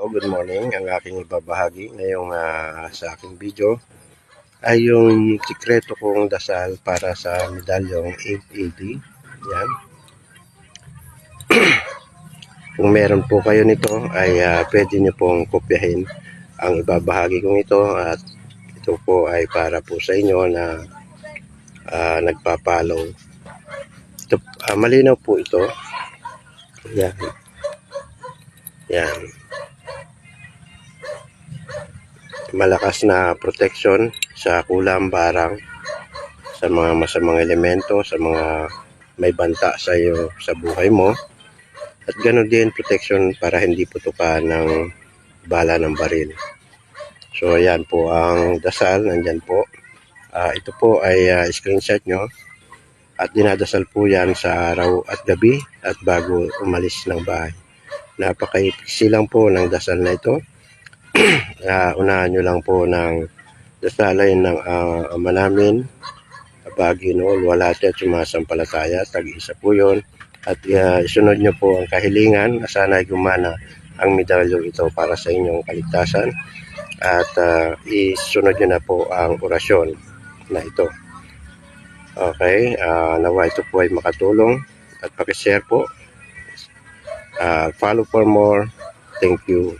Hello, good morning. Ang aking ibabahagi ngayong ah, sa aking video ay yung sikreto kong dasal para sa medalyong 880. Yan. Kung meron po kayo nito ay ah, pwede nyo pong kopyahin ang ibabahagi kong ito at ito po ay para po sa inyo na ah, nagpa-follow. Ito, ah, malinaw po ito. Yan. Yan. Malakas na protection sa kulang barang sa mga masamang elemento, sa mga may banta sa iyo sa buhay mo. At ganoon din protection para hindi putukan ng bala ng baril. So ayan po ang dasal, nandyan po. Ah, ito po ay ah, screenshot nyo. At dinadasal po yan sa araw at gabi at bago umalis ng bahay. Napakaipiksi lang po ng dasal na ito uh, unahan nyo lang po ng dasalay ng uh, ama namin, Abagino, Luwalhati at sumasampalataya. Tag-isa po yun. At uh, isunod nyo po ang kahilingan na sana gumana ang medalyo ito para sa inyong kaligtasan. At uh, isunod nyo na po ang orasyon na ito. Okay, uh, nawa ito po ay makatulong at pakishare po. Uh, follow for more. Thank you.